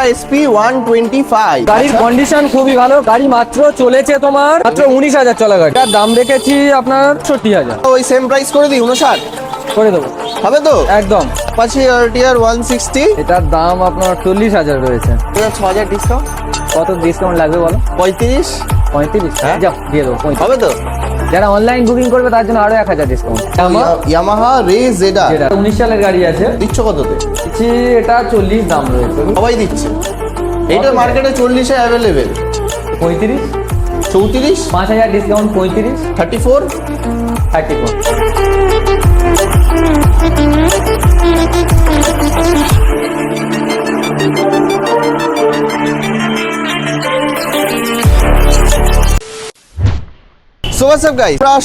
Honda SP one twenty five গাড়ির condition খুবই ভালো। গাড়ি মাত্র চলেছে তোমার মাত্র উনিশ হাজার চলা গাড়ি। তার দাম রেখেছি আপনার সত্তর হাজার। ওই সেম প্রাইস করে দিই উনষাট করে দেবো। হবে তো? একদম। পাঁচি আরটিআর ওয়ান সিক্সটি এটার দাম আপনার চল্লিশ হাজার রয়েছে। ছ হাজার ডিসকাউন্ট কত ডিসকাউন্ট লাগবে বলো? পঁয়ত্রিশ। পঁয়ত্রিশ। হ্যাঁ। যাও দিয়ে দেবো হবে তো? যারা অনলাইন বুকিং করবে তার জন্য আরও এক হাজার ডিসকাউন্ট ইয়ামাহা রে জেডা যেটা উনিশ সালের গাড়ি আছে। দিচ্ছ কততে? কিছু এটা চল্লিশ দাম রয়েছে। সবাই দিচ্ছে। এটা মার্কেটে চল্লিশে অ্যাভেলেবেল পঁয়ত্রিশ। চৌত্রিশ। পাঁচ হাজার ডিসকাউন্ট পঁয়ত্রিশ। থার্টি ফোর থার্টি ফোর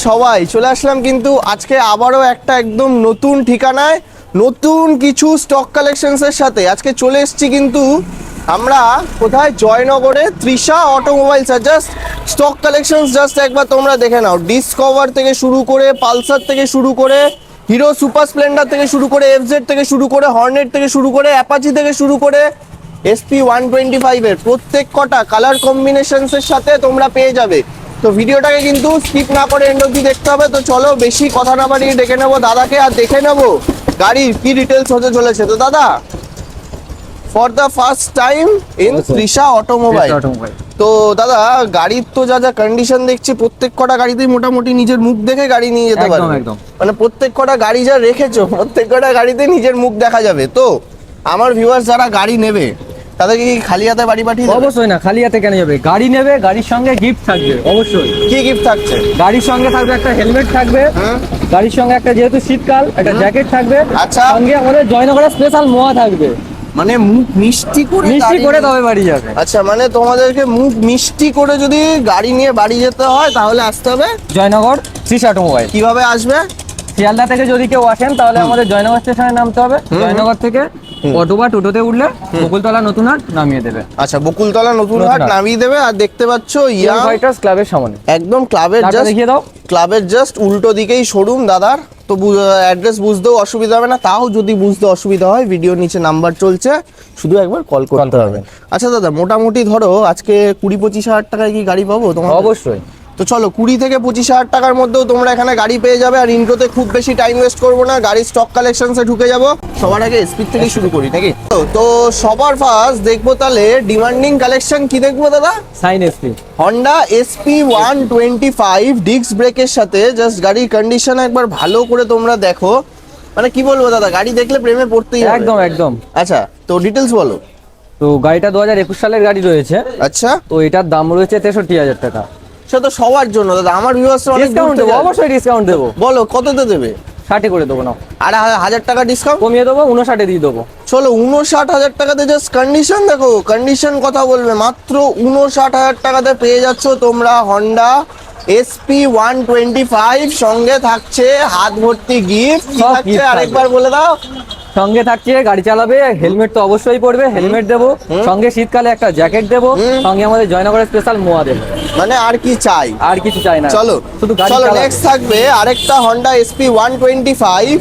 সবাই চলে আসলাম কিন্তু আজকে আবারও একটা একদম নতুন ঠিকানায়, নতুন কিছু স্টক কালেকশনসের সাথে। আজকে চলে এসেছি কিন্তু আমরা কোথায়? জয়নগরে তৃষা অটোমোবাইলস আর জাস্ট স্টক কালেকশনস জাস্ট একবার তোমরা দেখে নাও। ডিসকভার থেকে শুরু করে পালসার থেকে শুরু করে হিরো সুপার স্প্লেন্ডার থেকে শুরু করে এফজেড থেকে শুরু করে হর্নেট থেকে শুরু করে অ্যাপাচি থেকে শুরু করে এসপি ওয়ান টোয়েন্টি ফাইভের প্রত্যেক কটা কালার কম্বিনেশনসের সাথে তোমরা পেয়ে যাবে। তো ভিডিওটাকে কিন্তু স্কিপ না করে এন্ড অব্দি দেখতে হবে। তো চলো বেশি কথা না বাড়িয়ে ডেকে নেব দাদাকে আর দেখে নেব গাড়ির কি ডিটেলস হতে চলেছে। তো দাদা for the first time in. Trisha automobile automobile তো দাদা গাড়ির তো যা যা কন্ডিশন দেখছি প্রত্যেক কটা গাড়িতেই মোটামুটি নিজের মুখ দেখে গাড়ি নিয়ে যেতে পারবে। মানে প্রত্যেক কটা গাড়ি যা রেখেছো প্রত্যেক কটা গাড়িতে নিজের মুখ দেখা যাবে। তো আমার ভিউয়ার্স যারা গাড়ি নেবে তাদেরকে কি খালি হাতে বাড়ি পাঠিয়ে দেবে? অবশ্যই না খালি হাতে কেন যাবে? গাড়ি নেবে গাড়ির সঙ্গে গিফট থাকবে অবশ্যই। কি গিফট থাকছে? গাড়ির সঙ্গে থাকবে একটা হেলমেট থাকবে হুম। গাড়ির সঙ্গে একটা যেহেতু শীতকাল একটা জ্যাকেট থাকবে আচ্ছা। সঙ্গে আমাদের জয়নগরের স্পেশাল মোয়া থাকবে। মানে মুখ মিষ্টি করে মিষ্টি গাড়ি করে নিয়ে- তবে বাড়ি যাবে। আচ্ছা মানে তোমাদেরকে মুখ মিষ্টি করে যদি গাড়ি নিয়ে বাড়ি যেতে হয় তাহলে আসতে হবে? জয়নগর ত্রিশ অটোমোবাইল কীভাবে আসবে? শিয়ালদা থেকে যদি কেউ আসেন তাহলে আমাদের জয়নগর স্টেশনে নামতে হবে। জয়নগর থেকে অটো বা টোটোতে উঠলে বকুলতলা নতুন হাট নামিয়ে দেবে। আচ্ছা বকুলতলা নতুন হাট। নামিয়ে দেবে আর দেখতে পাচ্ছ ইয়াং ফাইটার্স ক্লাবের সামনে। একদম ক্লাবের জাস্ট দেখিয়ে দাও। ক্লাবের জাস্ট উল্টো দিকেই শোরুম দাদার। তো অ্যাড্রেস বুঝতেও অসুবিধা হবে না তাও যদি বুঝতে অসুবিধা হয় ভিডিও নিচে নাম্বার চলছে শুধু একবার কল করতে হবে। আচ্ছা দাদা মোটামুটি ধরো আজকে কুড়ি পঁচিশ হাজার টাকায় কি গাড়ি পাবো তোমার অবশ্যই। তো চলো কুড়ি থেকে পঁচিশ হাজার টাকার মধ্যেও তোমরা এখানে গাড়ি পেয়ে যাবে আর ইন্ট্রোতে খুব বেশি টাইম ওয়েস্ট করব না গাড়ির স্টক কালেকশনসে ঢুকে যাব। সবার আগে স্পিড থেকেই শুরু করি নাকি? তো, তো সবার ফার্স্ট দেখব তাহলে ডিমান্ডিং কালেকশন কি দেখব দাদা? Shine SP Honda SP one twenty five disc ব্রেকের সাথে জাস্ট গাড়ির কন্ডিশন একবার ভালো করে তোমরা দেখো। মানে কি বলব দাদা গাড়ি দেখলে প্রেমে পড়তেই একদম একদম। আচ্ছা তো ডিটেলস বলো। তো গাড়িটা দু হাজার একুশ সালের গাড়ি রয়েছে। আচ্ছা। তো এটার দাম রয়েছে তেষট্টি হাজার টাকা। সে তো সবার জন্য দাদা। আমার ভিউয়ার্স অনেক ডিসকাউন্ট দেবো অবশ্যই ডিসকাউন্ট দেবো। বলো কততে দেবে? ষাটে করে দেবো না আর হাজার টাকা ডিসকাউন্ট কমিয়ে দেবো উনষাটে দিয়ে দেবো। চলো উনষাট হাজার টাকাতে জাস্ট কন্ডিশন দেখো। কন্ডিশন কথা বলবে। মাত্র উনষাট হাজার টাকাতে পেয়ে যাচ্ছ তোমরা Honda SP one twenty five সঙ্গে থাকছে হাত ভর্তি গিফট থাকছে? আরেকবার বলে দাও। সঙ্গে থাকছে গাড়ি চালাবে হেলমেট তো অবশ্যই পড়বে হেলমেট দেবো সঙ্গে শীতকালে একটা জ্যাকেট দেবো সঙ্গে আমাদের জয়নগরের স্পেশাল মোয়া দেবো। মানে আর কি চাই? আর কিছু চাই না। চলো শুধু চলো। নেক্সট থাকবে আরেকটা Honda SP one twenty five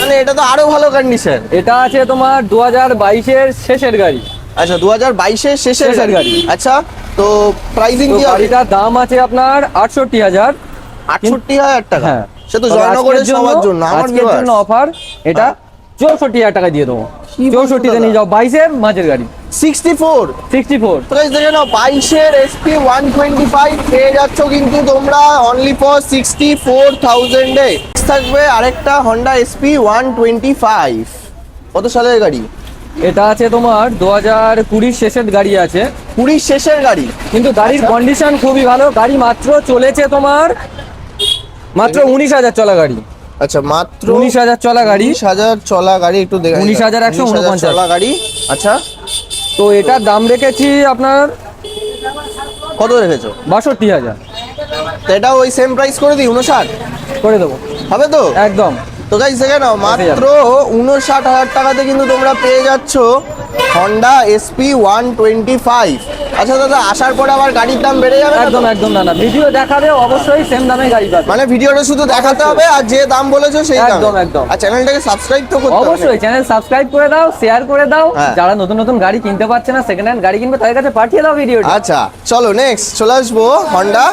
মানে এটা তো আরও ভালো কন্ডিশন এটা আছে তোমার দু হাজার বাইশের শেষের গাড়ি। আচ্ছা দু হাজার বাইশের শেষের গাড়ি। আচ্ছা তো প্রাইসিং কি গাড়িটার দাম আছে আপনার আটষট্টি হাজার। আটষট্টি হাজার টাকা। হ্যাঁ। সে তো জয়নগরের সবার জন্য আমার জন্য অফার এটা চৌষট্টি হাজার টাকা দিয়ে দেবো। চৌষট্টিতে নিয়ে যাও বাইশের মাঝের গাড়ি। 64 সিক্সটি ফোর। প্রাইস দেখে নাও বাইশের এসপি ওয়ান টোয়েন্টি ফাইভ পেয়ে যাচ্ছ কিন্তু তোমরা অনলি ফর সিক্সটি ফোর থাউজেন্ডে থাকবে আরেকটা Honda SP one twenty five কত সালের গাড়ি? এটা আছে তোমার দু হাজার কুড়ির শেষের গাড়ি আছে। কুড়ির শেষের গাড়ি? কিন্তু গাড়ির। কন্ডিশন খুবই ভালো গাড়ি মাত্র চলেছে তোমার মাত্র উনিশ হাজার চলা গাড়ি। আচ্ছা মাত্র উনিশ হাজার চলা গাড়ি। উনিশ হাজার চলা গাড়ি একটু দেখে 19,149 19,000 চলা গাড়ি। আচ্ছা। তো এটার দাম রেখেছি আপনার কত রেখেছো? বাষট্টি হাজার। তো এটা ওই সেম প্রাইস করে দিই উনষাট? করে দেবো। হবে তো? একদম। তো গাইস দেখে নাও মাত্র উনষাট হাজার টাকাতে কিন্তু তোমরা পেয়ে যাচ্ছ Honda SP one twenty five আচ্ছা দাদা আসার পরে আবার গাড়ির দাম বেড়ে যাবে একদম একদম না না ভিডিও দেখাবে অবশ্যই সেম দামে গাড়ি পাবে। মানে ভিডিওটা শুধু দেখাতে হবে আর যে দাম বলেছ সেই দাম। একদম, একদম। আর চ্যানেলটাকে সাবস্ক্রাইব তো করতে হবে। অবশ্যই চ্যানেল সাবস্ক্রাইব করে দাও শেয়ার করে দাও। হ্যাঁ। যারা নতুন নতুন গাড়ি কিনতে পারছে না সেকেন্ড হ্যান্ড গাড়ি কিনবে তাদের কাছে পাঠিয়ে দাও ভিডিওটা আচ্ছা চলো নেক্সট চলে আসব Honda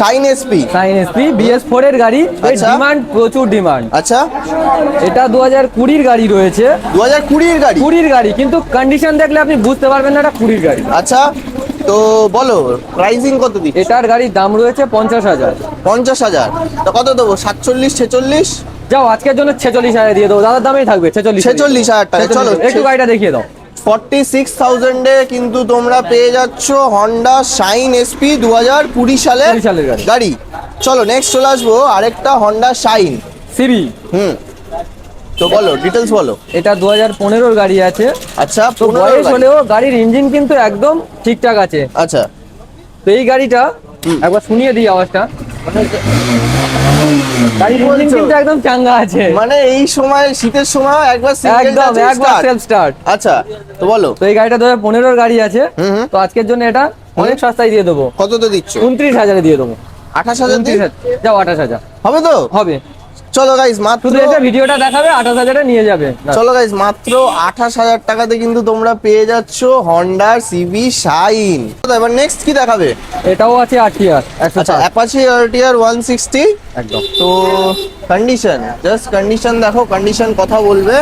Shine SP Shine SP BS four এর গাড়ি। আচ্ছা। ডিমান্ড প্রচুর ডিমান্ড আচ্ছা। এটা দু হাজার কুড়ির গাড়ি রয়েছে। দু হাজার কুড়ির গাড়ি? কুড়ির গাড়ি কিন্তু কন্ডিশন দেখলে আপনি বুঝতে পারবেন না এটা কুড়ির গাড়ি। আচ্ছা। তো বলো প্রাইসিং কত দিচ্ছ? এটার গাড়ির দাম রয়েছে পঞ্চাশ হাজার। পঞ্চাশ হাজার। তো কত দেবো? সাতচল্লিশ ছেচল্লিশ? যাও আজকের জন্য ছেচল্লিশ হাজার দিয়ে দেবো। দাদার দামেই থাকবে ছেচল্লিশ 46,000 টাকা, চলো। একটু গাড়িটা দেখিয়ে দাও। ফর্টি সিক্স থাউজেন্ডে কিন্তু তোমরা পেয়ে যাচ্ছ হন্ডা শাইন এসপি দু হাজার কুড়ি সালে 20 সালের গাড়ি। গাড়ি। চলো নেক্সট চলে আসব আরেকটা হন্ডা শাইন সিবি হুম। তো বলো ডিটেলস বলো। এটা দু হাজার পনেরোর গাড়ি আছে। আচ্ছা তো বয়স হলেও গাড়ির ইঞ্জিন কিন্তু একদম ঠিকঠাক আছে। আচ্ছা। তো এই গাড়িটা একবার শুনিয়ে দিই আওয়াজটা। কিন্তু একদম চাঙ্গা আছে। মানে এই সময় শীতের সময় একবার একদম একবার সেলফ স্টার্ট আচ্ছা তো বলো। তো এই গাড়িটা পনেরোর গাড়ি আছে। তো আজকের জন্য এটা অনেক সস্তায় দিয়ে দেবো। কত তো দিচ্ছ? উনত্রিশ হাজারে দিয়ে দেবো। আঠাশ হাজার। যাও আঠাশ হাজার। হবে তো? হবে। চলো গাইস মাত্র শুধু এসে ভিডিওটা দেখাবে আঠাশ হাজারে নিয়ে যাবে। চলো গাইস মাত্র আঠাশ হাজার টাকাতে কিন্তু তোমরা পেয়ে যাচ্ছ হন্ডার সিবি শাইন এবার নেক্সট কি দেখাবে? এটাও আছে একশো আচ্ছা আরটিআর ওয়ান সিক্সটি একদম। তো কন্ডিশন জাস্ট কন্ডিশন দেখো কন্ডিশন কথা বলবে।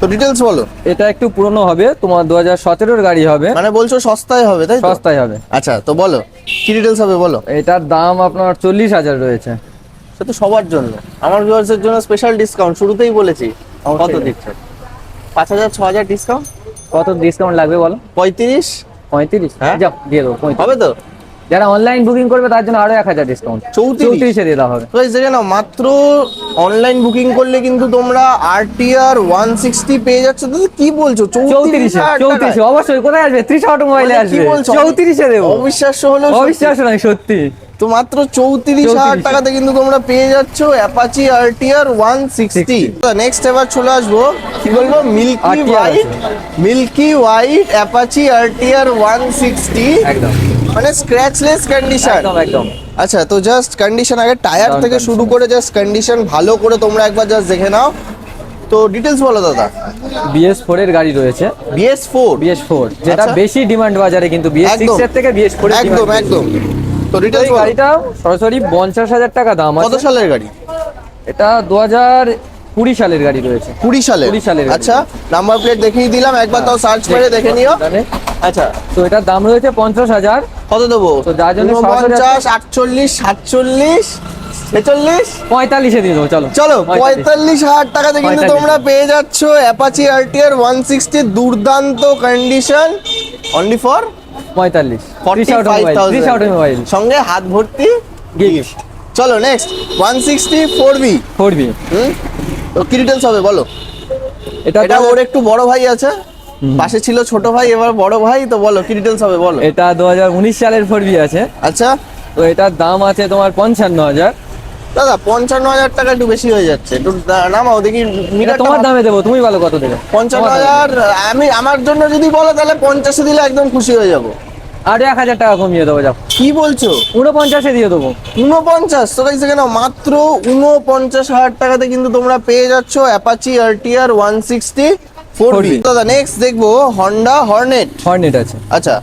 তো ডিটেলস বলো। এটা একটু পুরনো হবে তোমার দু হাজার সতেরোর গাড়ি হবে। মানে বলছো সস্তায় হবে তাই তো? সস্তায় হবে। আচ্ছা তো বলো কি ডিটেলস হবে বলো? এটার দাম আপনার চল্লিশ হাজার রয়েছে। সে তো সবার জন্য। আমার ভিউয়ার্সের জন্য স্পেশাল ডিসকাউন্ট শুরুতেই বলেছি। কত। দিচ্ছ? পাঁচ হাজার ছ হাজার ডিসকাউন্ট কত ডিসকাউন্ট লাগবে বলো? পঁয়ত্রিশ? পঁয়ত্রিশ? হ্যাঁ? যাও দিয়ে দেবো হবে তো? যারা অনলাইন বুকিং করবে তার জন্য আরও এক হাজার ডিসকাউন্ট চৌত্রিশ? দিয়ে দেওয়া হবে। দেখে নাও মাত্র অনলাইন বুকিং করলে কিন্তু তোমরা আরটিআর ওয়ান সিক্সটি পেয়ে যাচ্ছ। তো কি বলছো? চৌত্রিশে চৌত্রিশে অবশ্যই। কোথায় আসবে? ত্রিশ অটোমোবাইলে আসবে? চৌত্রিশে দেবো। অবিশ্বাস্য হলো অবিশ্বাস নয় সত্যি। তো মাত্র চৌত্রিশ হাজার টাকাতে কিন্তু তোমরা পেয়ে যাচ্ছ Apache RTR one sixty next এবার চলে আসব কি বলব? Milky white milky white Apache RTR one sixty মানে স্ক্র্যাচলেস কন্ডিশন একদম আচ্ছা তো জাস্ট কন্ডিশন আগে টায়ার থেকে শুরু করে জাস্ট কন্ডিশন ভালো করে তোমরা একবার জাস্ট দেখে নাও। তো ডিটেলস বলো দাদা। বিএস ফোর এর গাড়ি রয়েছে। বিএস ফোর বিএস ফোর যেটা আচ্ছা। বেশি ডিমান্ড বাজারে কিন্তু বিএস। সিক্স এর থেকে বিএস ফোর একদম একদম। তো গাড়িটা সরাসরি পঞ্চাশ হাজার টাকা দাম কত সালের গাড়ি? এটা দু হাজার কুড়ি সালের গাড়ি রয়েছে। কুড়ি সালে কুড়ি সালের আচ্ছা নাম্বার প্লেট দেখিয়ে দিলাম একবার তাও সার্চ করে দেখে নিও। আচ্ছা। তো এটার দাম রয়েছে পঞ্চাশ হাজার। কত দেবো? তো যার জন্য পঞ্চাশ আটচল্লিশ সাতচল্লিশ ছেচল্লিশ? পঁয়তাল্লিশে দিয়ে দেবো চলো। চলো পঁয়তাল্লিশ। পঁয়তাল্লিশ হাজার টাকাতে কিন্তু তোমরা পেয়ে যাচ্ছ অ্যাপাচি আরটিআর ওয়ান সিক্সটি দুর্দান্ত কন্ডিশন অনলি ফর পঁয়তাল্লিশ। ত্রিশ সঙ্গে হাত ভর্তি গিফট চলো next one sixty four B four B হুম? তো কি ডিটেলস হবে বলো? এটা এটা ওর একটু বড় ভাই আছে। পাশে ছিল ছোট ভাই এবার বড় ভাই তো বলো কি ডিটেলস হবে বলো? এটা দু উনিশ সালের ফোর বি আছে। আচ্ছা। তো এটার দাম আছে তোমার পঞ্চান্ন হাজার। দাদা পঞ্চান্ন হাজার টাকা একটু বেশি হয়ে যাচ্ছে। একটু নামাও দেখি এটা মিটারটা তোমার দামে দেবো তুমি বলো কত দেবে? পঞ্চান্ন হাজার আমি আমার জন্য যদি বলো তাহলে পঞ্চাশে দিলে একদম খুশি হয়ে যাব। আরও এক হাজার টাকা কমিয়ে দেবো যাও। কি বলছো? উনপঞ্চাশে দিয়ে দেবো। উনপঞ্চাশ তো গাইস এখানে মাত্র উনপঞ্চাশ হাজার টাকাতে কিন্তু তোমরা পেয়ে যাচ্ছ Apache RTR one sixty four 4B দাদা নেক্সট দেখব হন্ডা হর্নেট হর্নেট আছে। আচ্ছা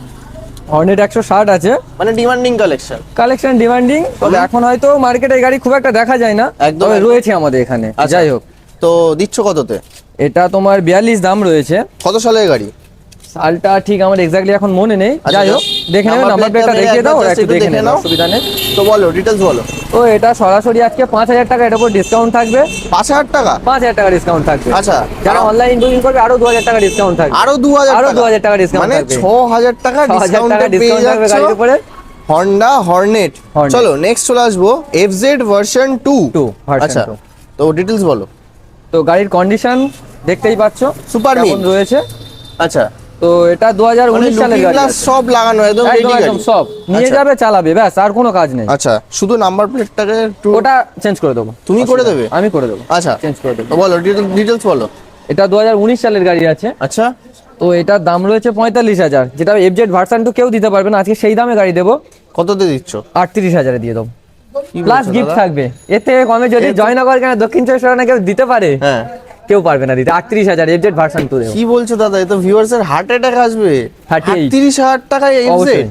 হর্নেট একশো ষাট আছে। মানে ডিমান্ডিং কালেকশন কালেকশন ডিমান্ডিং তবে এখন হয়তো মার্কেটে গাড়ি খুব একটা দেখা যায় না একদম, রয়েছে আমাদের এখানে আচ্ছা। যাই হোক। তো দিচ্ছ কততে? এটা তোমার বিয়াল্লিশ দাম রয়েছে। কত সালের গাড়ি? সালটা ঠিক আমার এক্স্যাক্টলি এখন মনে নেই। আচ্ছা, যাই হোক দেখে নেবে number নাম্বার প্লেটটা দেখিয়ে দাও একটু দেখে দেখে নেবে নাও। অসুবিধা নেই। তো বলো ডিটেলস বলো। তো এটা সরাসরি আজকে পাঁচ হাজার টাকা এটার উপর ডিসকাউন্ট থাকবে। পাঁচ হাজার টাকা? পাঁচ হাজার টাকা ডিসকাউন্ট থাকবে। আচ্ছা যারা অনলাইন বুকিং করবে আরও দু হাজার টাকা ডিসকাউন্ট থাকবে। আরও দু হাজার আরও 2000 টাকা ডিসকাউন্ট মানে। ছ হাজার টাকা হাজার ডিসকাউন্টে থাকবে গাড়ির উপরে। হন্ডা হর্নেট চলো নেক্সট চলে আসব F Z version two version আচ্ছা তো ডিটেলস বলো। তো গাড়ির কন্ডিশন দেখতেই পাচ্ছ কেমন রয়েছে। আচ্ছা। তো এটা দু হাজার মানে উনিশ সালের গাড়ি সব লাগানো একদম সব। নিয়ে আচ্ছা। যাবে চালাবে ব্যাস আর কোনো কাজ নেই। আচ্ছা শুধু নাম্বার প্লেটটাকে ওটা চেঞ্জ করে দেবো। তুমি করে দেবে? আমি করে দেবো। আচ্ছা চেঞ্জ করে দেবো। বলো ডিটেলস বলো। এটা দু হাজার উনিশ সালের গাড়ি আছে। আচ্ছা। তো এটার দাম রয়েছে পঁয়তাল্লিশ হাজার। যেটা এফজেড ভার্সান টু কেউ দিতে পারবে না। আজকে সেই দামে গাড়ি দেবো। কততে দিচ্ছ? আটত্রিশ হাজারে দিয়ে দেবো। প্লাস গিফট থাকবে। এর থেকে কমে যদি জয়নগর কেন দক্ষিণ চব্বিশ পরগনা কেউ দিতে পারে? হ্যাঁ। কেউ পারবে না দিতে। আটত্রিশ হাজার এফজেড ভার্সান টু কি বলছো দাদা? এ তো ভিউয়ার্সের হার্ট অ্যাটাক আসবে। 38 আটত্রিশ হাজার টাকায় এফজেড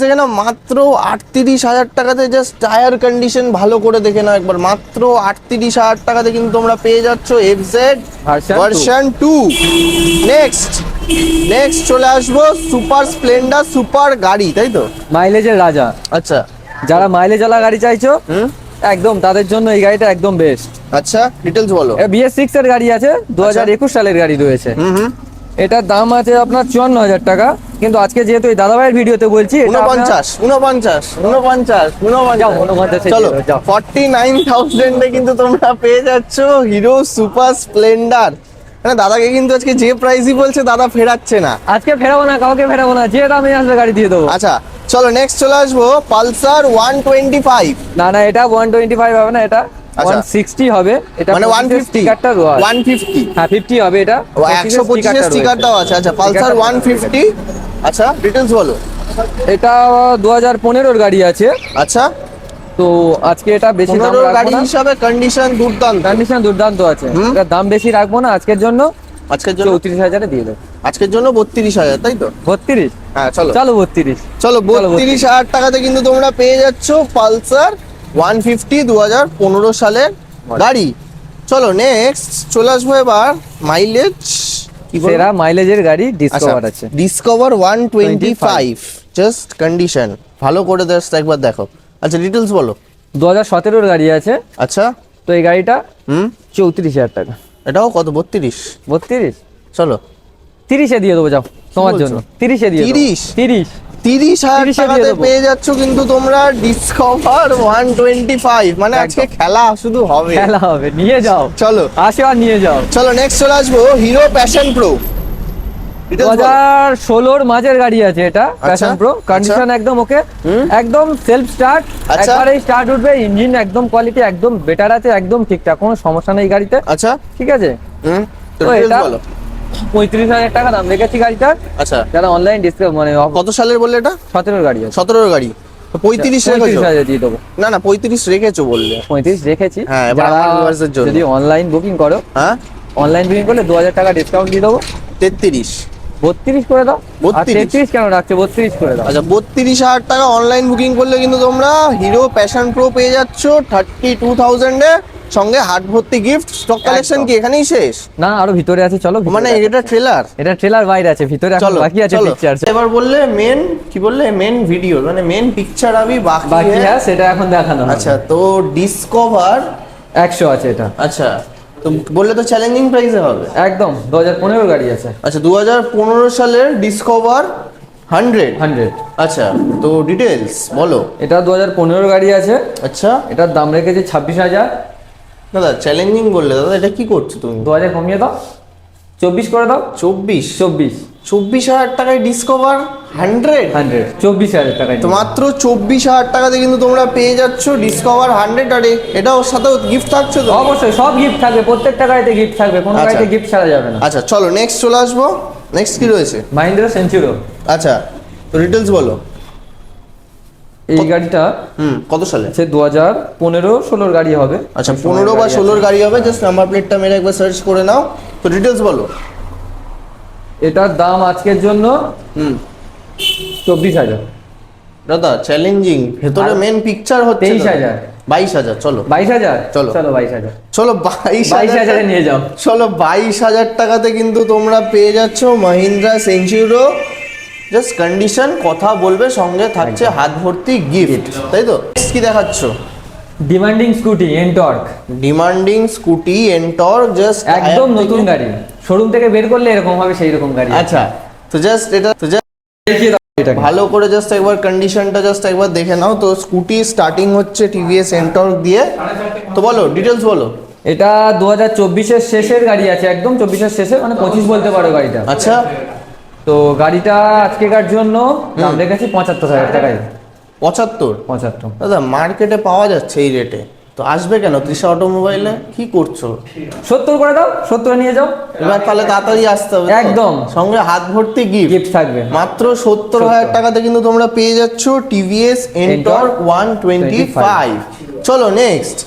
সেখানে মাত্র আটত্রিশ হাজার টাকাতে জাস্ট টায়ার কন্ডিশন ভালো করে দেখে নাও একবার। মাত্র আটত্রিশ হাজার টাকাতে কিন্তু তোমরা পেয়ে যাচ্ছ FZ version two next next চলে আসব সুপার স্প্লেন্ডার সুপার গাড়ি তাই তো? মাইলেজের রাজা। আচ্ছা। যারা মাইলেজ ওয়ালা গাড়ি চাইছো একদম তাদের জন্য এই গাড়িটা একদম বেস্ট আচ্ছা ডিটেলস বলো। বিএস সিক্স এর গাড়ি আছে দু হাজার একুশ সালের গাড়ি রয়েছে। হুম হুম। এটার দাম আছে আপনার চুয়ান্ন হাজার টাকা কিন্তু আজকে যেহেতু এই দাদাভাইয়ের ভিডিওতে বলছি উনপঞ্চাশ উনপঞ্চাশ উনপঞ্চাশ যাও, উনপঞ্চাশে চলো দিয়ে দাও, যাও। ফর্টি নাইন থাউজেন্ডে কিন্তু তোমরা পেয়ে যাচ্ছ হিরো সুপার স্প্লেন্ডার। মানে দাদাকে কিন্তু আজকে যে প্রাইসই বলছে দাদা ফেরাচ্ছে না। আজকে ফেরাবো না কাউকে ফেরাবো না যে দামে আসবে গাড়ি দিয়ে দেবো। আচ্ছা চলো নেক্সট চলে আসব পালসার ওয়ান টোয়েন্টি ফাইভ না না এটা ওয়ান টোয়েন্টি ফাইভ হবে না এটা আচ্ছা। ওয়ান সিক্সটি হবে। এটা মানে ওয়ান ফিফটি স্টিকারটা ওয়ান ফিফটি হ্যাঁ ফিফটি হবে এটা। স্টিকার আছে। আচ্ছা পালসার আচ্ছা বলো। এটা গাড়ি আছে। আচ্ছা। তো আজকে এটা বেশি দাম গাড়ি হিসাবে কন্ডিশন দুর্দান্ত। কন্ডিশন দুর্দান্ত আছে। এটার দাম বেশি রাখব না আজকের জন্য আজকের জন্য চৌত্রিশ হাজারে দিয়ে দেবো। আজকের জন্য বত্রিশ হাজার তাই তো? বত্রিশ? হ্যাঁ চলো। চলো বত্রিশ। চলো বত্রিশ হাজার টাকাতে কিন্তু তোমরা পেয়ে যাচ্ছ পালসার ওয়ান ফিফটি দু হাজার পনেরো সালের গাড়ি। চলো নেক্সট চলে আসব এবার মাইলেজ? সেরা মাইলেজের গাড়ি আচ্ছা ডিসকভার আছে। Discover one twenty five just condition ভালো করে জাস্ট একবার দেখো। আচ্ছা ডিটেলস বলো। দু হাজার সতেরোর গাড়ি আছে। আচ্ছা। তো এই গাড়িটা হুম। চৌত্রিশ হাজার টাকা। এটাও কত? বত্রিশ। বত্রিশ? চলো। তিরিশে দিয়ে দেবো যাও তোমার জন্য। তিরিশে দিয়ে। 30? তিরিশ? তিরিশ। হাজার 30 টাকাতে পেয়ে যাচ্ছ কিন্তু তোমরা ডিসকভার ওয়ান টোয়েন্টি ফাইভ মানে আজকে খেলা শুধু হবে। খেলা হবে নিয়ে যাও। চলো। আসো আর নিয়ে যাও। চলো নেক্সট চলে আসব হিরো প্যাশন প্রো দু হাজার ষোলোর মাঝের গাড়ি আছে এটা প্যাশন আচ্ছা, প্রো কন্ডিশন একদম ওকে একদম সেলফ স্টার্ট আচ্ছা। একবারে স্টার্ট উঠবে ইঞ্জিন একদম কোয়ালিটি একদম বেটার আছে একদম ঠিকঠাক কোনো সমস্যা নেই গাড়িতে। আচ্ছা। ঠিক আছে? তো এটা পঁয়ত্রিশ হাজার টাকা দাম রেখেছি গাড়িটার আচ্ছা। যারা অনলাইন ডিসকাউন্ট মানে কত সালের বললে এটা? সতেরোর গাড়ি সতেরোর গাড়ি। পঁয়ত্রিশ হাজার দিয়ে দেবো। না না পঁয়ত্রিশ রেখেছো বললে। পঁয়ত্রিশ রেখেছি। হ্যাঁ। যদি অনলাইন বুকিং করো হ্যাঁ? অনলাইন বুকিং করলে দু হাজার টাকা ডিসকাউন্ট দিয়ে দেবো। তেত্রিশ। বত্রিশ করে দাও। আর 32 তেত্রিশ কেন রাখছে? বত্রিশ করে দাও। আচ্ছা বত্রিশ হাজার টাকা অনলাইন বুকিং করলে কিন্তু তোমরা হিরো প্যাশন প্রো পেয়ে যাচ্ছ থার্টি টু থাউজেন্ডে সঙ্গে হাট ভর্তি গিফট স্টক কালেকশন কি এখানেই শেষ? না আরও ভিতরে আছে চলো মানে এটা ট্রেলার এটা ট্রেলার বাইরে আছে ভিতরে চলো বাকি আছে চলো। পিকচার এবার বললে মেন কি বললে? মেন ভিডিও মানে মেন পিকচার আমি বাকি বাকি সেটা এখন দেখানো আচ্ছা তো ডিসকভার একশো আছে এটা। আচ্ছা তো বললে তো চ্যালেঞ্জিং প্রাইসে হবে। একদম দু হাজার পনেরো গাড়ি আছে। আচ্ছা দু হাজার পনেরো সালের ডিসকভার হান্ড্রেড হান্ড্রেড আচ্ছা তো ডিটেলস বলো। এটা দু হাজার পনেরো গাড়ি আছে। আচ্ছা। এটার দাম রেখেছি ছাব্বিশ হাজার। দাদা চ্যালেঞ্জিং বললে দাদা এটা কি করছ তুমি? দু হাজার কমিয়ে দাও। চব্বিশ করে দাও। চব্বিশ? চব্বিশ। চব্বিশ হাজার টাকায় ডিসকভার হান্ড্রেড? হান্ড্রেড। চব্বিশ হাজার টাকায় তো মাত্র চব্বিশ হাজার টাকাতে কিন্তু তোমরা পেয়ে যাচ্ছ ডিসকভার হান্ড্রেড আর এ- এটা ওর সাথেও গিফট থাকছে তো? অবশ্যই সব গিফট থাকবে প্রত্যেকটা গাড়িতে গিফট থাকবে কোনো আচ্ছা। গাড়িতে গিফট ছাড়া যাবে না। আচ্ছা চলো নেক্সট চলে আসব। নেক্সট কি রয়েছে? মাহিন্দ্রা সেঞ্চুরো আচ্ছা তো ডিটেলস বলো। এই গাড়িটা হুম কত সালে? হচ্ছে দু হাজার পনেরো ষোলোর গাড়ি হবে। আচ্ছা পনেরো বা ষোলোর গাড়ি হবে জাস্ট নাম্বার প্লেটটা মেরে একবার সার্চ করে নাও। তো ডিটেলস বলো। এটার দাম আজকের জন্য হুম। চব্বিশ হাজার। দাদা চ্যালেঞ্জিং ভেতরে মেন পিকচার হচ্ছে 23,000 বাইশ হাজার চলো। বাইশ হাজার? চলো। চলো বাইশ হাজার। চলো বাইশ বাইশ হাজারে নিয়ে যাও। চলো বাইশ হাজার টাকাতে কিন্তু তোমরা পেয়ে যাচ্ছ মহিন্দ্রা সেঞ্চুরো জাস্ট কন্ডিশন কথা বলবে সঙ্গে থাকছে হাত ভর্তি গিফট তাই তো? কি দেখাচ্ছ? Demanding Scooty Ntorq demanding Scooty Ntorq just একদম নতুন গাড়ি। শোরুম থেকে বের করলে এরকম হবে সেই রকম গাড়ি আচ্ছা তো জাস্ট এটা তো দেখিয়ে দাও ভালো করে জাস্ট একবার কন্ডিশনটা জাস্ট একবার দেখে নাও। তো স্কুটি স্টার্টিং হচ্ছে টিভিএস এন্টর দিয়ে। তো বলো ডিটেলস বলো। এটা দু হাজার চব্বিশের শেষের গাড়ি আছে একদম চব্বিশের শেষে মানে পঁচিশ বলতে পারো গাড়িটা। আচ্ছা। তো গাড়িটা আজকেকার জন্য দাম রেখেছি পঁচাত্তর হাজার টাকায়। পঁচাত্তর? পঁচাত্তর। দাদা মার্কেটে পাওয়া যাচ্ছে এই রেটে তো আসবে কেন? তৃষা অটোমোবাইলে কি করছ? সত্তর করে দাও সত্তর নিয়ে যাও। এবার তাহলে তাড়াতাড়ি আসতে হবে একদম। সঙ্গে হাত ভর্তি গিফট গিফট থাকবে। মাত্র সত্তর হাজার টাকাতে কিন্তু তোমরা পেয়ে যাচ্ছ TVS Ntorq one twenty five চলো নেক্সট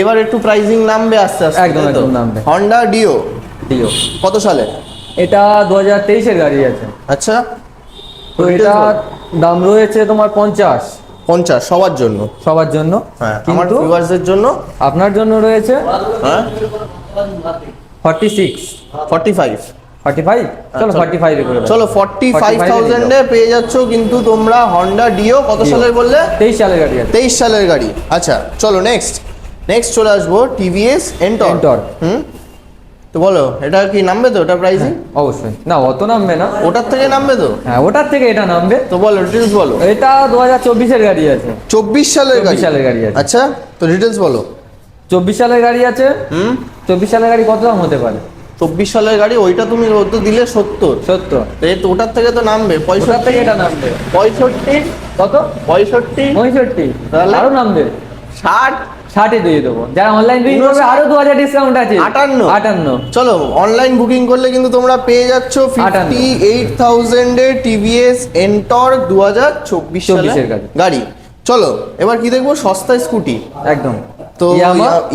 এবার একটু প্রাইজিং নামবে আস্তে আস্তে একদম, একদম নামবে। হন্ডা ডিও ডিও কত সালে? এটা দু হাজার তেইশের গাড়ি আছে। আচ্ছা। তো এটা দাম রয়েছে তোমার পঞ্চাশ। পঞ্চাশ সবার জন্য। সবার জন্য। হ্যাঁ আমার ভিউয়ার্সদের জন্য। আপনার জন্য রয়েছে হ্যাঁ? Forty six forty five forty five চলো ফর্টি ফাইভ চলো ফর্টি ফাইভ থাউজেন্ডে পেয়ে যাচ্ছ কিন্তু তোমরা হন্ডা ডিও কত সালের বললে? তেইশ সালের গাড়ি তেইশ সালের গাড়ি। আচ্ছা চলো নেক্সট নেক্সট চলে আসব টিভিএস এন্টর। হুম? তো বলো এটা কি নামবে তো? ওটা প্রাইসিং অবশ্যই। না অত নামবে না। ওটার থেকে নামবে তো? হ্যাঁ ওটার থেকে এটা নামবে। তো বলো ডিটেলস বলো। এটা দু হাজার চব্বিশের গাড়ি আছে। চব্বিশ সালের গাড়ি? সালের গাড়ি আছে। আচ্ছা তো ডিটেলস বলো। চব্বিশ সালের গাড়ি আছে। হুম? চব্বিশ সালের গাড়ি কত দাম হতে পারে? চব্বিশ সালের গাড়ি ওইটা তুমি তো দিলে সত্তর। সত্তর। এই তো ওটার থেকে তো নামবে পঁয়ষট্টি। থেকে এটা নামবে। পঁয়ষট্টি। কত? পঁয়ষট্টি। পঁয়ষট্টি। তাহলে? আরও নামবে। ষাট। ষাটে দিয়ে দেবো। যারা অনলাইন বুকিং করবে আরও দু হাজার ডিসকাউন্ট আছে। আটান্ন? আটান্ন। চলো অনলাইন বুকিং করলে কিন্তু তোমরা পেয়ে যাচ্ছ। ফিফটি এইট থাউজেন্ডের টিভিএস এন্টর দু হাজার চব্বিশ 24 এর গাড়ি। চলো এবার কি দেখব? সস্তা স্কুটি। একদম। তো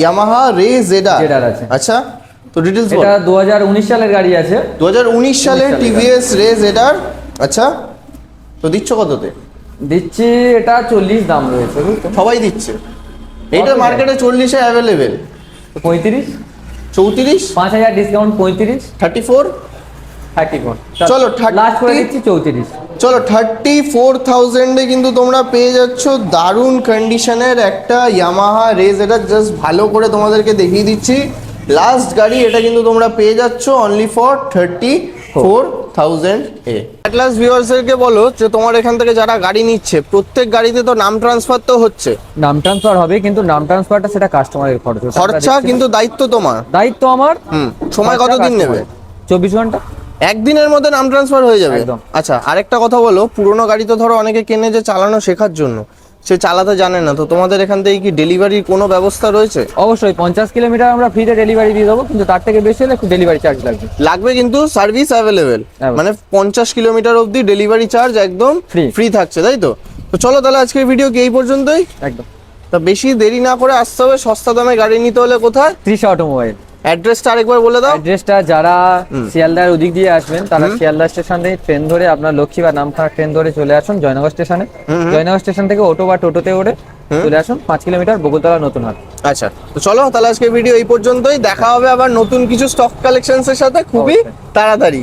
ইয়ামাহা রে Zedar আছে। আচ্ছা তো ডিটেলস এটা দু হাজার উনিশ সালের গাড়ি আছে। দু হাজার উনিশ সালে সালের টিভিএস রে জেডার আচ্ছা তো দিচ্ছ কততে? দিচ্ছি এটা চল্লিশ দাম রয়েছে। সবাই দিচ্ছে। এটা মার্কেটে চল্লিশে অ্যাভেলেবেল পঁয়ত্রিশ? চৌত্রিশ? পাঁচ হাজার ডিসকাউন্ট পঁয়ত্রিশ? থার্টি ফোর থার্টি ফোর চলো, লাস্ট করে দিচ্ছি চৌত্রিশ। চলো থার্টি ফোর থাউজেন্ডে কিন্তু তোমরা পেয়ে যাচ্ছ দারুণ কন্ডিশনের একটা ইয়ামাহা রেজ এটা জাস্ট ভালো করে তোমাদেরকে দেখিয়ে দিচ্ছি। লাস্ট গাড়ি এটা কিন্তু তোমরা পেয়ে যাচ্ছ only for thirty four thousand A Atlas ভিউয়ার্সদেরকে বলো যে তোমার এখান থেকে যারা গাড়ি নিচ্ছে প্রত্যেক গাড়িতে তো নাম ট্রান্সফার তো হচ্ছে। নাম ট্রান্সফার হবে কিন্তু নাম ট্রান্সফারটা সেটা কাস্টমারের খরচ। খরচা কিন্তু দায়িত্ব তোমার। দায়িত্ব আমার? হুম সময় কতদিন নেবে? চব্বিশ ঘণ্টা। একদিনের মধ্যে নাম ট্রান্সফার হয়ে যাবে। একদম। আচ্ছা আরেকটা কথা বলো পুরোনো গাড়ি তো ধরো অনেকে কেনে যে চালানো শেখার জন্য। সে চালাতে জানে না তো তোমাদের এখান থেকে কি ডেলিভারির কোনো ব্যবস্থা রয়েছে? অবশ্যই পঞ্চাশ কিলোমিটার আমরা ফ্রিতে ডেলিভারি দিয়ে দেবো কিন্তু তার থেকে বেশি হলে একটু ডেলিভারি চার্জ লাগবে। লাগবে কিন্তু সার্ভিস অ্যাভেলেবেল. মানে পঞ্চাশ কিলোমিটার অবধি ডেলিভারি চার্জ একদম. ফ্রি থাকছে তাই তো? তো চলো তাহলে আজকের ভিডিও কি এই পর্যন্তই? একদম। তা বেশি দেরি না করে আসতে হবে সস্তা দামে গাড়ি নিতে হলে কোথায়? ত্রিশা অটোমোবাইল অ্যাড্রেসটা আরেকবার বলে দাও। অ্যাড্রেসটা যারা শিয়ালদার ওদিক দিয়ে আসবেন তারা শিয়ালদা স্টেশন থেকে ট্রেন ধরে আপনার লক্ষ্মী বা নামখানা ট্রেন ধরে চলে আসুন জয়নগর স্টেশনে। জয়নগর স্টেশন থেকে অটো বা টোটোতে ওঠে চলে আসুন পাঁচ কিলোমিটার বকুলতলা নতুন হাট। আচ্ছা তো চলো তাহলে আজকে ভিডিও এই পর্যন্তই। দেখা হবে আবার নতুন কিছু স্টক কালেকশনসের সাথে। খুবই তাড়াতাড়ি।